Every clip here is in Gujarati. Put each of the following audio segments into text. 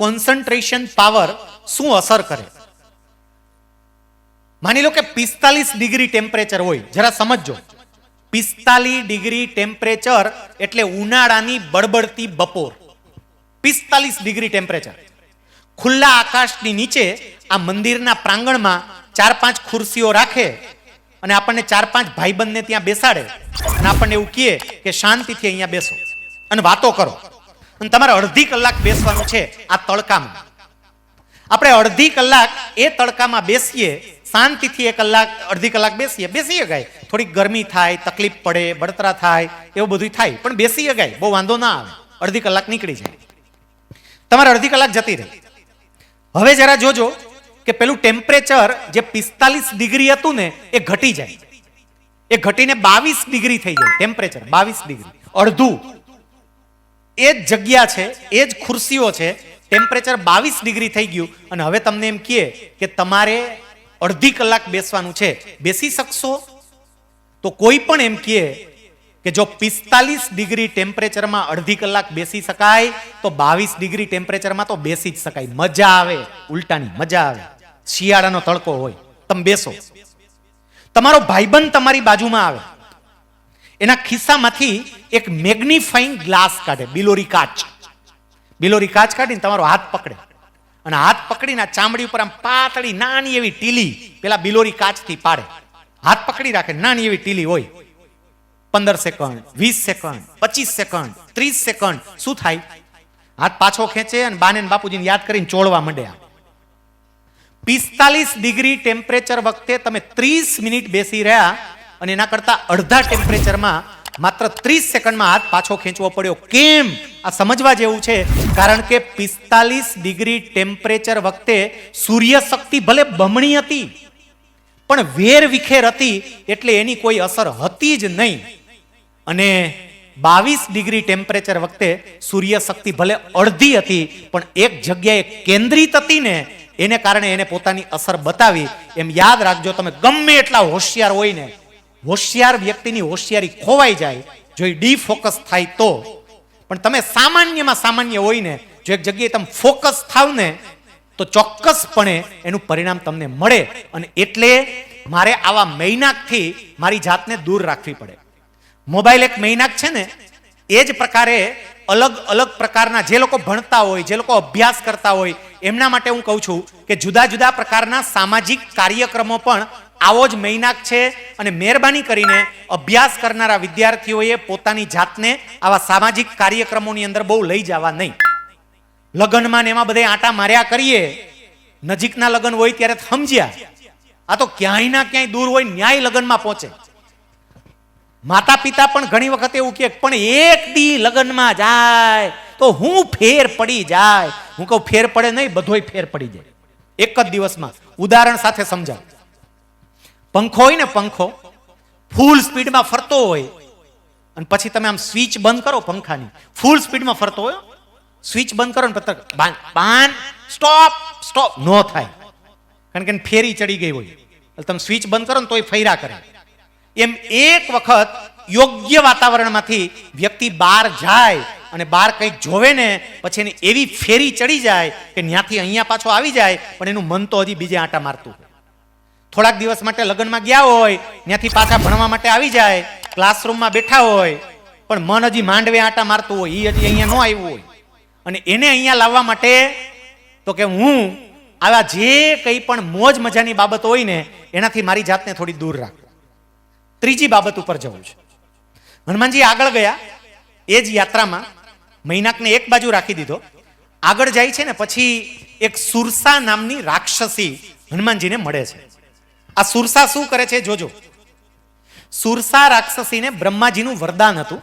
કોન્સન્ટ્રેશન પાવર શું અસર કરે? માની લો કે પિસ્તાલીસ ડિગ્રી ટેમ્પરેચર હોય, જરા સમજો પિસ્તાલીસ ડિગ્રી ટેમ્પરેચર એટલે ઉનાળાની બળબડતી બપોર. પિસ્તાલીસ ડિગ્રી ટેમ્પરેચર ખુલ્લા આકાશની નીચે આ મંદિરના પ્રાંગણમાં ચાર પાંચ ખુરશીઓ રાખે અને આપણને ચાર પાંચ ભાઈબંધને ત્યાં બેસાડે. અને આપણને એવું કહે કે શાંતિથી અહીંયા બેસો અને વાતો કરો. અને તમારે અડધી કલાક બેસવાનું છે આ તડકામાં. આપણે અડધી કલાક એ તડકામાં બેસીએ, શાંતિથી એક કલાક, અડધી કલાક બેસીએ. બેસી ગાય. થોડીક ગરમી થાય, તકલીફ પડે, બળતરા થાય, એવું બધું થાય. પણ બેસી ગાય. બહુ વાંધો ના આવે. અડધી કલાક નીકળી જાય. તમારે અડધી કલાક જતી રહી. હવે જરા જોજો કે પેલું ટેમ્પરેચર જે પિસ્તાલીસ ડિગ્રી હતું ને, એ ઘટી જાય. એ ઘટીને બાવીસ ડિગ્રી થઈ જાય ટેમ્પરેચર બાવીસ ડિગ્રી. અડધું. એ જ જગ્યા છે, એ જ ખુરશીઓ છે ટેમ્પરેચર બાવીસ ડિગ્રી થઈ ગયું. અને હવે તમને એમ કહે કે તમારે અડધી કલાક બેસવાનું છે. બેસી શકશો? તો કોઈ પણ એમ કહે કે જો પિસ્તાલીસ ડિગ્રી ટેમ્પરેચરમાં અડધી કલાક બેસી શકાય, તો બાવીસ ડિગ્રી ટેમ્પરેચરમાં તો બેસી જ શકાય. મજા આવે. ઉલટાની મજા આવે. શિયાળાનો તડકો હોય. તમે બેસો. તમારો ભાઈબંધ તમારી બાજુમાં આવે. એના ખિસ્સામાંથી એક મેગ્નિફાઈંગ ગ્લાસ કાઢે, બિલોરી કાચ. બિલોરી કાચ કાઢીને તમારો હાથ પકડે. અને હાથ પકડીને ચામડી ઉપર આમ પાતળી નાની એવી ટીલી પેલા બિલોરી કાચથી પાડે. હાથ પકડી રાખે, નાની એવી ટીલી હોય. પંદર સેકન્ડ, વીસ સેકન્ડ, પચીસ સેકન્ડ, ત્રીસ સેકન્ડ, શું થાય? હાથ પાછો ખેંચે અને બાને બાપુજીને યાદ કરીને ચોળવા માંડે પિસ્તાલીસ ડિગ્રી ટેમ્પરેચર વખતે તમે ત્રીસ મિનિટ બેસી રહ્યા અને એના કરતા અડધા ટેમ્પરેચરમાં માત્ર ત્રીસ સેકન્ડમાં હાથ પાછો ખેંચવો પડ્યો. કેમ? આ સમજવા જેવું છે. કારણ કે પિસ્તાલીસ ડિગ્રી ટેમ્પરેચર વખતે સૂર્ય શક્તિ ભલે બમણી હતી, પણ વેર વિખેર હતી એટલે એની કોઈ અસર હતી જ નહીં. અને બાવીસ ડિગ્રી ટેમ્પરેચર વખતે સૂર્ય શક્તિ ભલે અડધી હતી, પણ એક જગ્યાએ કેન્દ્રિત હતી ને, એને કારણે એને પોતાની અસર બતાવી. એમ યાદ રાખજો, તમે ગમે એટલા હોશિયાર હોય ને હોશિયાર વ્યક્તિની હોશિયારી ખોવાઈ જાય, જો એ ડી ફોકસ થાય તો. પણ તમે સામાન્યમાં સામાન્ય હોય ને, જો એક જગ્યાએ તમે ફોકસ થાવ ને, તો ચોક્કસપણે એનું પરિણામ તમને મળે. અને એટલે મારે આવા મૈનાકથી મારી જાતને દૂર રાખવી પડે. મોબાઈલ એક મૈનાક છે ને, એ જ પ્રકારે અલગ અલગ પ્રકારના જે લોકો ભણતા હોય, જે લોકો અભ્યાસ કરતા હોય, એમના માટે હું કહું છું કે જુદા જુદા પ્રકારના સામાજિક કાર્યક્રમો પણ આવો જ મૈનાક છે અને મહેરબાની કરીને અભ્યાસ કરનારા વિદ્યાર્થીઓએ પોતાની જાતને આવા સામાજિક કાર્યક્રમોની અંદર બહુ લઈ જવા નહીં. લગ્નમાં ને એમાં બધે આટા માર્યા કરીએ. નજીકના લગ્ન હોય ત્યારે સમજ્યા આ તો ક્યાંય ના ક્યાંય દૂર હોય ન્યાય લગ્નમાં પહોંચે. માતા પિતા પણ ઘણી વખત એવું કહે પણ એક દી લગ્નમાં જાય તો હું ફેર પડી જાય. હું કહું ફેર પડે નહીં, બધોય ફેર પડી જાય. એક જ દિવસમાં. ઉદાહરણ સાથે સમજાવ. પંખો હોય ને પંખો ફૂલ સ્પીડમાં ફરતો હોય, અને પછી તમે આમ સ્વિચ બંધ કરો પંખાની ફૂલ સ્પીડમાં ફરતો હોય સ્વિચ બંધ કરો ને પત્ર બાન સ્ટોપ સ્ટોપ નો થાય. કારણ કે ફેરી ચડી ગઈ હોય. એટલે તમે સ્વિચ બંધ કરો ને તોય ફૈરા કરે. એમ એક વખત યોગ્ય વાતાવરણમાંથી વ્યક્તિ બહાર જાય અને બહાર કંઈક જોવે ને, પછી એની એવી ફેરી ચડી જાય કે ત્યાંથી અહીંયા પાછો આવી જાય, પણ એનું મન તો હજી બીજે આંટા મારતું. થોડાક દિવસ માટે લગ્નમાં ગયા હોય, ત્યાંથી પાછા ભણવા માટે આવી જાય ક્લાસરૂમમાં બેઠા હોય, પણ મન હજી માંડવે આંટા મારતું હોય એ હજી અહીંયા ન આવ્યું હોય. અને એને અહીંયા લાવવા માટે તો કે હું આવા જે કંઈ પણ મોજ મજાની બાબત હોય ને, એનાથી મારી જાતને થોડી દૂર રાખું. ત્રીજી બાબત ઉપર જવું છે. હનુમાનજી આગળ ગયા, એ જ યાત્રામાં મહિનાકને એક બાજુ રાખી દીધો. આગળ જાય છે ને, પછી એક સુરસા નામની રાક્ષસી હનુમાનજીને મળે છે. આ સુરસા શું કરે છે? જોજો. સુરસા રાક્ષસીને બ્રહ્માજીનું વરદાન હતું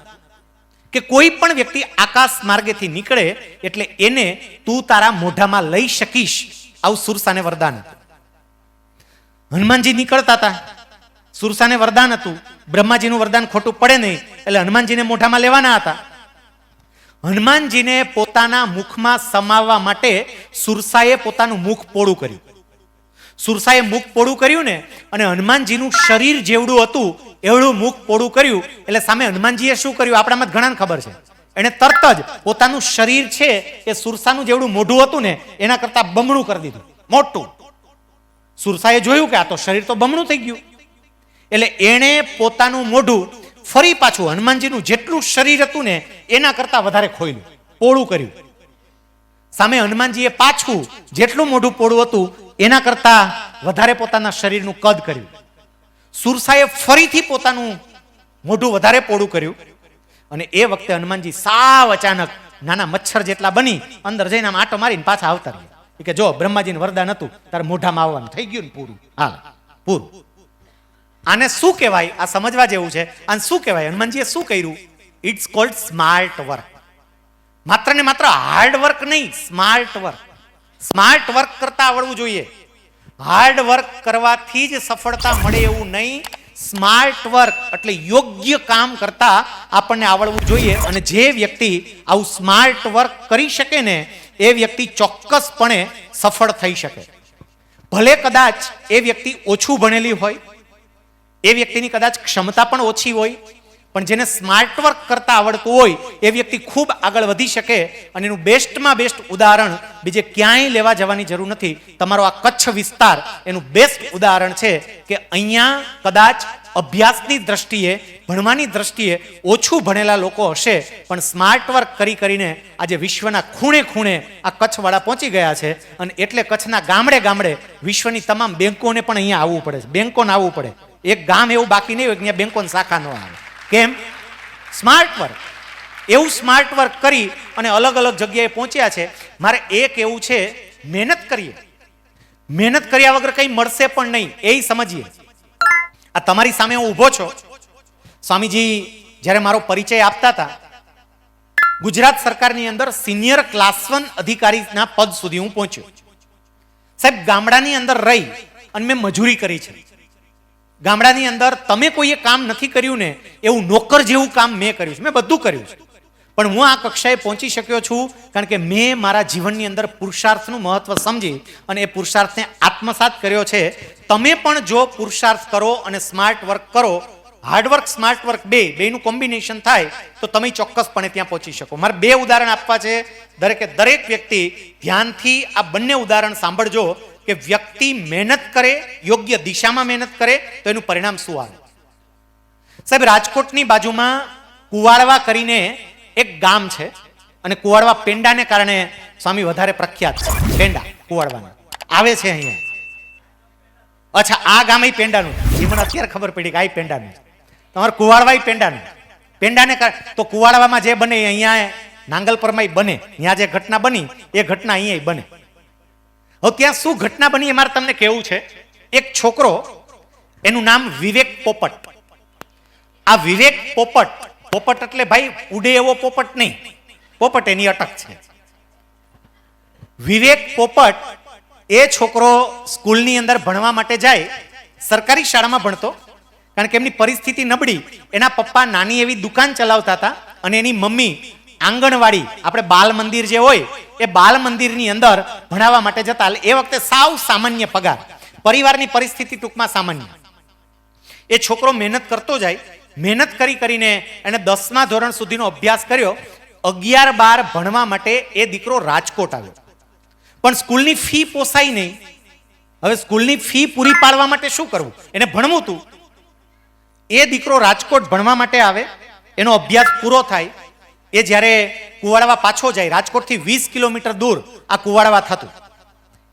કે કોઈ પણ વ્યક્તિ આકાશ માર્ગેથી નીકળે એટલે એને તું તારા મોઢામાં લઈ શકીશ. આવું સુરસાને વરદાન હતું. હનુમાનજી નીકળતા હતા. સુરસાને વરદાન હતું. બ્રહ્માજીનું વરદાન ખોટું પડે નહીં એટલે હનુમાનજીને મોઢામાં લેવાના હતા. હનુમાનજીને પોતાના મુખમાં સમાવવા માટે સુરસાએ પોતાનું મુખ પોળું કર્યું. સુરસાએ મુખ પોળું કર્યું ને, અને હનુમાનજીનું શરીર જેવડું હતું, એવડું મુખ પોળું કર્યું, એટલે સામે હનુમાનજીએ શું કર્યું? આપણામાં ઘણાને ખબર છે. એણે તરત જ પોતાનું શરીર છે, એ સુરસાનું જેવડું મોઢું હતું ને, એના કરતાં બમણું કરી દીધું. મોટું. સુરસાએ જોયું કે આ તો શરીર તો બમણું થઈ ગયું. એટલે એણે પોતાનું મોઢું ફરી પાછું હનુમાનજીનું જેટલું શરીર હતું ને, એના કરતાં વધારે ખોયલું, પોળું કર્યું. સામે હનુમાનજીએ પાછું જેટલું મોઢું પોળું હતું એના કરતાં વધારે પોતાના શરીરનું કદ કર્યું. સુરસાએ ફરીથી પોતાનું મોઢું વધારે પોળું કર્યું અને એ વખતે હનુમાનજી સાવ અચાનક નાના મચ્છર જેટલા બની અંદર જઈને આમ આટો મારીને પાછા આવતા રહ્યા. કે જો, બ્રહ્માજીને વરદાન હતું, તારે મોઢામાં આવવાનું થઈ ગયું ને પૂરું. હાલ, પૂરું. આને શું કહેવાય? આ સમજવા જેવું છે. આને શું કહેવાય? હનુમાનજીએ શું કર્યું? ઇટ્સ કોલ્ડ સ્માર્ટ વર્ક માત્ર ને માત્ર હાર્ડ વર્ક નહીં સ્માર્ટ વર્ક સ્માર્ટ વર્ક કરતા આવડવું જોઈએ. હાર્ડ વર્ક કરવાથી જ સફળતા મળે એવું નહીં. સ્માર્ટ વર્ક એટલે યોગ્ય કામ કરતા આપણને આવડવું જોઈએ અને જે વ્યક્તિ આવું સ્માર્ટ વર્ક કરી શકે ને, એ વ્યક્તિ ચોક્કસપણે સફળ થઈ શકે. ભલે કદાચ એ વ્યક્તિ ઓછું ભણેલી હોય, એ વ્યક્તિની કદાચ ક્ષમતા પણ ઓછી હોય પણ જેને સ્માર્ટ વર્ક કરતા આવડતું હોય, એ વ્યક્તિ ખૂબ આગળ વધી શકે અને એનું બેસ્ટમાં બેસ્ટ ઉદાહરણ બીજે ક્યાંય લેવા જવાની જરૂર નથી. તમારો આ કચ્છ વિસ્તાર એનું બેસ્ટ ઉદાહરણ છે કે અહીંયા કદાચ અભ્યાસની દ્રષ્ટિએ, ભણવાની દ્રષ્ટિએ ઓછું ભણેલા લોકો હશે, પણ સ્માર્ટ વર્ક કરી કરીને આજે વિશ્વના ખૂણે ખૂણે આ કચ્છવાળા પહોંચી ગયા છે અને એટલે કચ્છના ગામડે ગામડે વિશ્વની તમામ બેંકોને પણ અહીંયા આવવું પડે છે. બેંકોને આવવું પડે. એક ગામ એવું બાકી નહીં હોય કે ત્યાં બેંકોની શાખા ન આવે. કેમ? સ્માર્ટ વર્ક એવું સ્માર્ટ વર્ક કરી અને અલગ અલગ જગ્યાએ પહોંચ્યા છે. મારે એક એવું છે, મહેનત કરીએ. મહેનત કર્યા વગર કંઈ મળશે પણ નહીં એ સમજીએ. આ તમારી સામે હું ઊભો છો. સ્વામીજી, જ્યારે મારો પરિચય આપતા હતા, ગુજરાત સરકારની અંદર સિનિયર ક્લાસ વન અધિકારીના પદ સુધી હું પહોંચ્યો. સાહેબ, ગામડાની અંદર રહી અને મેં મજૂરી કરી છે. ગામડાની અંદર તમે કોઈએ કામ નથી કર્યું ને, એવું નોકર જેવું કામ મેં કર્યું છે. મેં બધું કર્યું છે. પણ હું આ કક્ષાએ પહોંચી શક્યો છું કારણ કે મેં મારા જીવનની અંદર પુરુષાર્થનું મહત્વ સમજી અને એ પુરુષાર્થને આત્મસાત કર્યો છે. તમે પણ જો પુરુષાર્થ કરો અને સ્માર્ટ વર્ક કરો હાર્ડવર્ક સ્માર્ટ વર્ક બે, બેનું કોમ્બિનેશન થાય, તો તમે ચોક્કસપણે ત્યાં પહોંચી શકો. મારે બે ઉદાહરણ આપવા છે. દરેકે દરેક વ્યક્તિ ધ્યાનથી આ બંને ઉદાહરણ સાંભળજો. કે વ્યક્તિ મહેનત કરે, યોગ્ય દિશામાં મહેનત કરે, તો એનું પરિણામ શું આવે? સાહેબ, રાજકોટની બાજુમાં કુવાડવા કરીને એક ગામ છે અને કુવાડવા પેંડાને કારણે સ્વામી વધારે પ્રખ્યાત છે. પેંડા, કુવાડવાના. આવે છે અહીંયા. અચ્છા, આ ગામ એ પેંડાનું એ મને અત્યારે ખબર પડી કે આ પેંડાનું. તમારે કુવાડવા પેંડાનું પેંડાને કારણે તો કુવાડવામાં જે બને એ અહીંયા નાંગલપરમાં બને. ત્યાં જે ઘટના બની, એ ઘટના અહીંયા બને. હવે ત્યાં શું ઘટના બની એ મારે તમને કહેવું છે? એક છોકરો, એનું નામ વિવેક પોપટ. આ વિવેક પોપટ પોપટ એટલે ભાઈ ઉડે એવો પોપટ નહીં. પોપટ એની અટક છે. વિવેક પોપટ એ છોકરો સ્કૂલની અંદર ભણવા માટે જાય, સરકારી શાળામાં ભણતો, કારણ કે એમની પરિસ્થિતિ નબળી. એના પપ્પા નાની એવી દુકાન ચલાવતા હતા અને એની મમ્મી આંગણવાડી, આપણે બાલ મંદિર જે હોય, એ બાલ મંદિરની અંદર ભણાવવા માટે જતા એ વખતે સાવ સામાન્ય પગાર. પરિવારની પરિસ્થિતિ ટૂંકમાં સામાન્ય. એ છોકરો મહેનત કરતો જાય, મહેનત કરી કરીને એણે દસમા ધોરણ સુધીનો અભ્યાસ કર્યો, અગિયાર બાર ભણવા માટે એ દીકરો રાજકોટ આવ્યો. પણ સ્કૂલની ફી પોસાય નહીં. હવે સ્કૂલની ફી પૂરી પાડવા માટે શું કરવું? એને ભણવું હતું એ દીકરો રાજકોટ ભણવા માટે આવે, એનો અભ્યાસ પૂરો થાય એ જ્યારે કુવાડવા પાછો જાય, રાજકોટથી વીસ કિલોમીટર દૂર આ કુવાડવા થતું.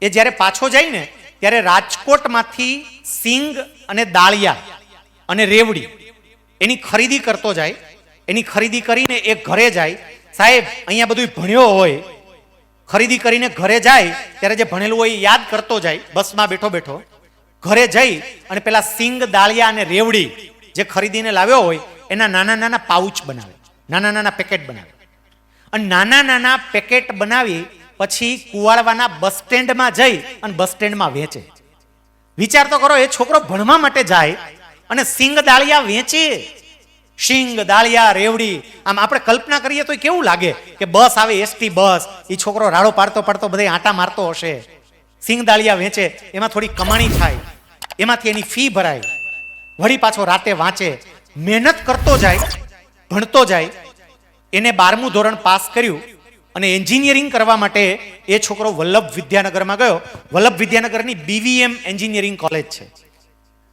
એ જ્યારે પાછો જાય ને ત્યારે રાજકોટમાંથી સિંગ અને દાળિયા અને રેવડી એની ખરીદી કરતો જાય, એની ખરીદી કરીને એ ઘરે જાય. સાહેબ, અહીંયા બધું ભણ્યો હોય. ખરીદી કરીને ઘરે જાય, ત્યારે જે ભણેલું હોય એ યાદ કરતો જાય, બસમાં બેઠો બેઠો. ઘરે જઈ અને પેલા સિંગ, દાળિયા અને રેવડી જે ખરીદીને લાવ્યો હોય, એના નાના નાના પાઉચ બનાવે. નાના નાના પેકેટ બનાવે. અને નાના નાના પેકેટ બનાવી પછી કુવાડવાના બસ સ્ટેન્ડમાં જઈ અને બસ સ્ટેન્ડમાં વેચે. વિચાર તો કરો, એ છોકરો ભણવા માટે જાય અને સિંગ દાળિયા વેચે. સિંગ દાળિયા, રેવડી, આમ આપણે કલ્પના કરીએ તો કેવું લાગે કે બસ આવે એસટી બસ, એ છોકરો રાડો પાડતો પાડતો બધે આંટા મારતો હશે. સિંગ દાળિયા વેચે, એમાં થોડી કમાણી થાય, એમાંથી એની ફી ભરાય. વળી પાછો રાતે વાંચે. મહેનત કરતો જાય ભણતો જાય, એને બારમું ધોરણ પાસ કર્યું અને એન્જિનિયરિંગ કરવા માટે એ છોકરો વલ્લભ વિદ્યાનગરમાં ગયો. વલ્લભ વિદ્યાનગરની બીવીએમ એન્જિનિયરિંગ કોલેજ છે.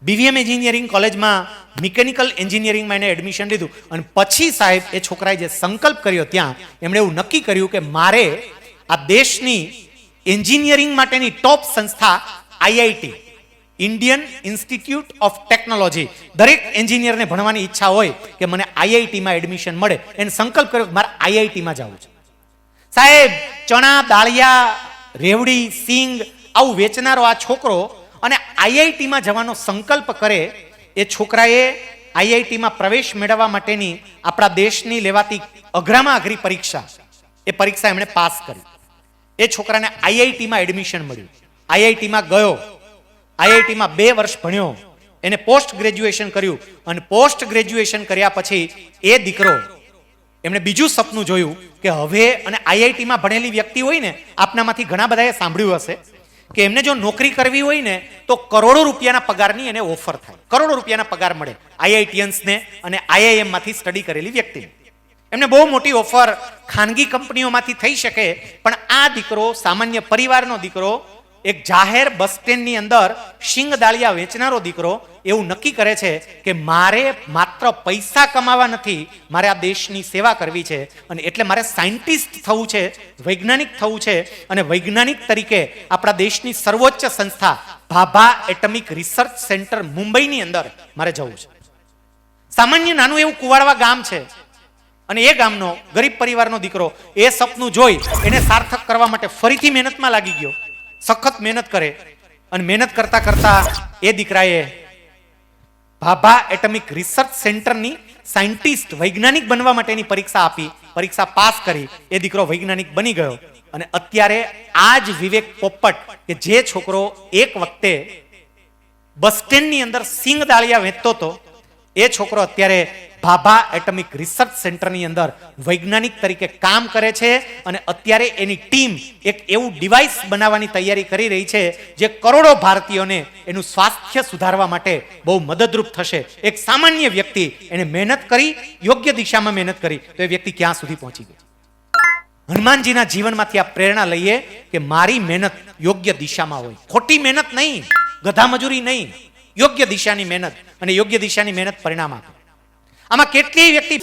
બીવીએમ એન્જિનિયરિંગ કોલેજમાં મિકેનિકલ એન્જિનિયરિંગમાં એને એડમિશન લીધું અને પછી સાહેબ એ છોકરાએ જે સંકલ્પ કર્યો ત્યાં, એમણે એવું નક્કી કર્યું કે મારે આ દેશની એન્જિનિયરિંગ માટેની ટોપ સંસ્થા IIT Indian Institute of Technology દરેક એન્જિનિયરને ભણવાની ઈચ્છા હોય કે મને આઈઆઈટીમાં એડમિશન મળે, એને સંકલ્પ કર્યો મારે આઈઆઈટીમાં જવું છે. સાહેબ, ચણા, દાળિયા, રેવડી, સિંગ, આવું વેચનારો આ છોકરો અને આઈઆઈટીમાં જવાનો સંકલ્પ કરે, એ છોકરાએ આઈઆઈટીમાં પ્રવેશ મેળવવા માટેની આપણા દેશની લેવાતી અઘરામાં અઘરી પરીક્ષા, એ પરીક્ષા એમણે પાસ કરી. એ છોકરાને આઈઆઈટીમાં એડમિશન મળ્યું. આઈઆઈટીમાં ગયો. આઈઆઈટીમાં બે વર્ષ ભણ્યો. એને પોસ્ટ ગ્રેજ્યુએશન કર્યું. અને પોસ્ટ ગ્રેજ્યુએશન કર્યા પછી એ દીકરો એમણે બીજું સપનું જોયું કે હવે અને આઈઆઈટીમાં ભણેલી વ્યક્તિ હોય ને આપનામાંથી ઘણા બધાએ સાંભળ્યું હશે કે એમને જો નોકરી કરવી હોય ને તો કરોડો રૂપિયાના પગારની એને ઓફર થાય. કરોડો રૂપિયાના પગાર મળે આઈઆઈટીયન્સને અને આઈઆઈએમમાંથી સ્ટડી કરેલી વ્યક્તિને. એમને બહુ મોટી ઓફર ખાનગી કંપનીઓમાંથી થઈ શકે, પણ આ દીકરો સામાન્ય પરિવારનો દીકરો એક જાહેર બસ સ્ટેન્ડની અંદર શિંગ દાળિયા વેચનારો દીકરો એવું નક્કી કરે છે કે મારે માત્ર પૈસા કમાવા નથી, મારે આ દેશની સેવા કરવી છે અને એટલે મારે સાયન્ટિસ્ટ થવું છે, વૈજ્ઞાનિક થવું છે અને વૈજ્ઞાનિક તરીકે આપણા દેશની સર્વોચ્ચ સંસ્થા ભાભા એટમિક રિસર્ચ સેન્ટર મુંબઈની અંદર મારે જવું છે. સામાન્ય નાનું એવું કુવાડવા ગામ છે અને એ ગામનો ગરીબ પરિવારનો દીકરો એ સપનું જોઈ એને સાર્થક કરવા માટે ફરીથી મહેનતમાં લાગી ગયો. સખત મહેનત કરે અને મહેનત કરતા કરતા એ દીકરાએ ભાભા એટમિક રિસર્ચ સેન્ટરની સાયન્ટિસ્ટ વૈજ્ઞાનિક બનવા માટેની પરીક્ષા આપી, પરીક્ષા પાસ કરી, એ દીકરો વૈજ્ઞાનિક બની ગયો. અને અત્યારે આ જ વિવેક પોપટ કે જે છોકરો એક વખતે બસ સ્ટેન્ડની અંદર સિંગ દાળિયા વેચતો હતો એ છોકરો અત્યારે ભાભા એટમિક રિસર્ચ સેન્ટરની અંદર વૈજ્ઞાનિક તરીકે કામ કરે છે અને અત્યારે એની ટીમ એક એવું ડિવાઇસ બનાવવાની તૈયારી કરી રહી છે જે કરોડો ભારતીયોને એનું સ્વાસ્થ્ય સુધારવા માટે બહુ મદદરૂપ થશે. એક સામાન્ય વ્યક્તિ એને મહેનત કરી, યોગ્ય દિશામાં મહેનત કરી, તો એ વ્યક્તિ ક્યાં સુધી પહોંચી ગઈ હનુમાનજીના જીવનમાંથી આ પ્રેરણા લઈએ કે મારી મહેનત યોગ્ય દિશામાં હોય. ખોટી મહેનત નહીં, ગધા મજૂરી નહીં. યોગ્ય દિશાની મહેનત અને યોગ્ય દિશાની મહેનત પરિણામ આપે. આમાં કેટલી વ્યક્તિ